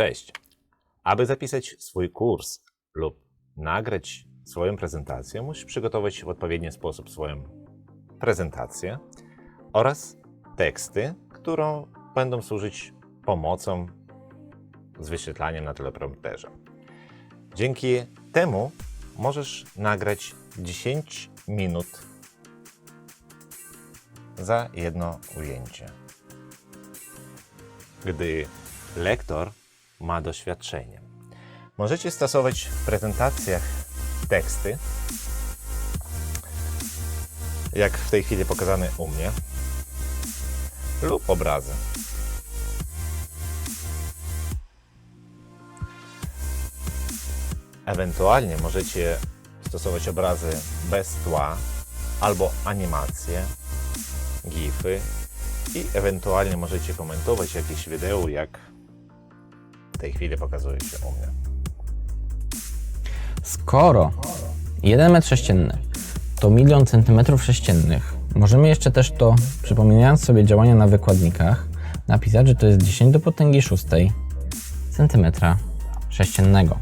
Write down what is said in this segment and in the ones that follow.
Cześć! Aby zapisać swój kurs lub nagrać swoją prezentację, musisz przygotować w odpowiedni sposób swoją prezentację oraz teksty, które będą służyć pomocą z wyświetlaniem na teleprompterze. Dzięki temu możesz nagrać 10 minut za jedno ujęcie. Gdy lektor ma doświadczenie. Możecie stosować w prezentacjach teksty, jak w tej chwili pokazane u mnie, lub obrazy. Ewentualnie możecie stosować obrazy bez tła albo animacje, gify i ewentualnie możecie komentować jakieś wideo, jak tej chwili pokazuje się u mnie. Skoro 1 metr sześcienny to milion centymetrów sześciennych, możemy jeszcze też to, przypominając sobie działania na wykładnikach, napisać, że to jest 10 do potęgi szóstej centymetra sześciennego.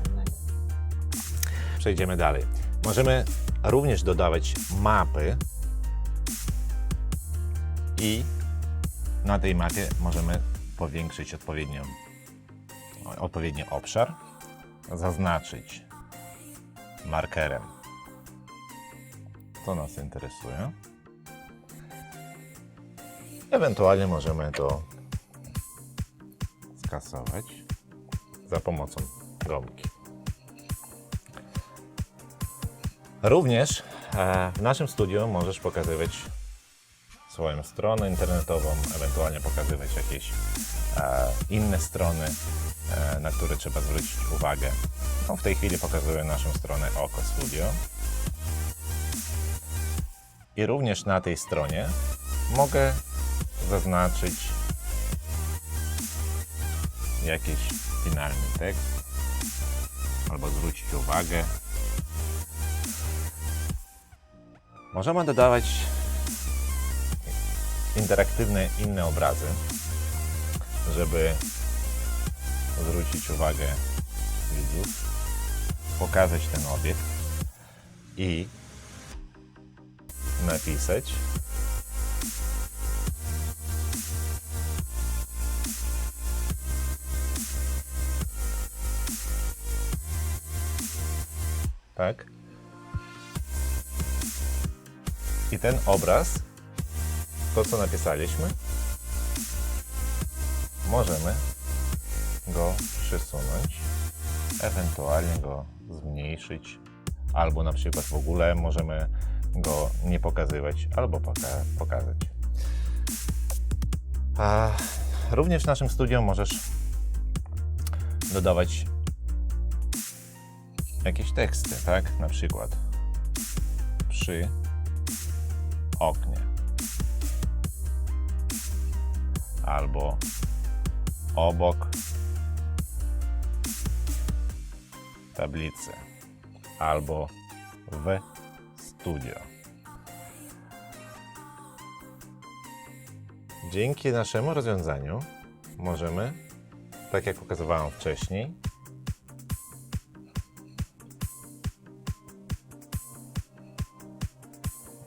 Przejdziemy dalej. Możemy również dodawać mapy i na tej mapie możemy powiększyć odpowiednio, odpowiedni obszar, zaznaczyć markerem, co nas interesuje. Ewentualnie możemy to skasować za pomocą gąbki. Również e, w naszym studiu możesz pokazywać swoją stronę internetową, ewentualnie pokazywać jakieś e, inne strony, e, na które trzeba zwrócić uwagę. No, w tej chwili pokazuję naszą stronę Oko Studio. I również na tej stronie mogę zaznaczyć jakiś finalny tekst albo zwrócić uwagę Możemy dodawać interaktywne inne obrazy, żeby zwrócić uwagę widzów, pokazać ten obiekt i napisać. Tak. I ten obraz, to co napisaliśmy, możemy go przesunąć, ewentualnie go zmniejszyć, albo na przykład w ogóle możemy go nie pokazywać, albo poka- pokazać. A również w naszym studium możesz dodawać jakieś teksty, tak? Na przykład przy oknie. Albo obok tablicy. Albo w studio. Dzięki naszemu rozwiązaniu możemy, tak jak pokazywałem wcześniej,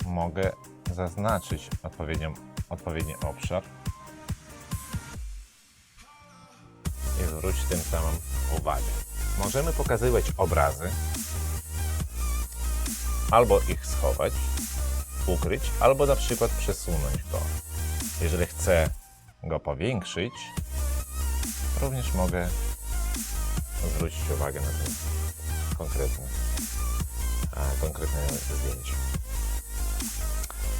mogę zaznaczyć odpowiednią, odpowiedni obszar i zwrócić tym samym uwagę. Możemy pokazywać obrazy, albo ich schować, ukryć, albo na przykład przesunąć go. Jeżeli chcę go powiększyć, również mogę zwrócić uwagę na ten konkretny, a, konkretne zdjęcie.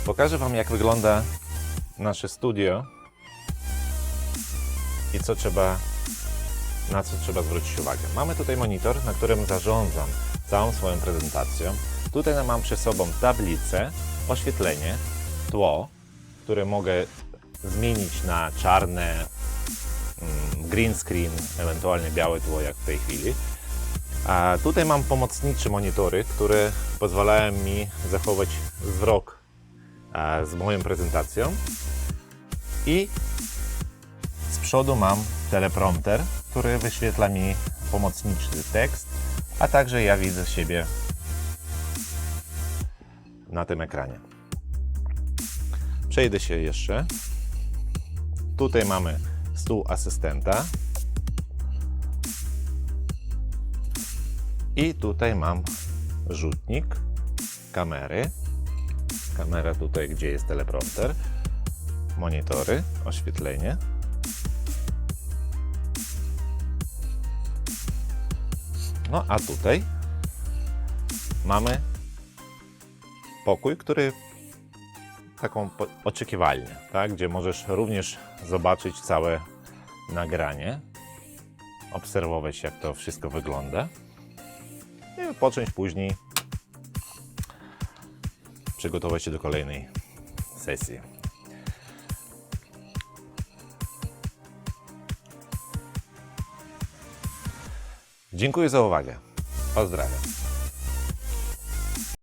Pokażę Wam, jak wygląda nasze studio i co trzeba, na co trzeba zwrócić uwagę. Mamy tutaj monitor, na którym zarządzam całą swoją prezentacją. Tutaj mam przy sobą tablicę, oświetlenie, tło, które mogę zmienić na czarne, mm, green screen, ewentualnie białe tło, jak w tej chwili. A tutaj mam pomocnicze monitory, które pozwalają mi zachować wzrok e, z moją prezentacją. I z przodu mam teleprompter, który wyświetla mi pomocniczy tekst, a także ja widzę siebie na tym ekranie. Przejdę się jeszcze. Tutaj mamy stół asystenta. I tutaj mam rzutnik, kamery. Kamera tutaj, gdzie jest teleprompter, monitory, oświetlenie. No a tutaj mamy pokój, który taką oczekiwalnię, tak? gdzie możesz również zobaczyć całe nagranie, obserwować jak to wszystko wygląda i począć później przygotować się do kolejnej sesji. Dziękuję za uwagę. Pozdrawiam.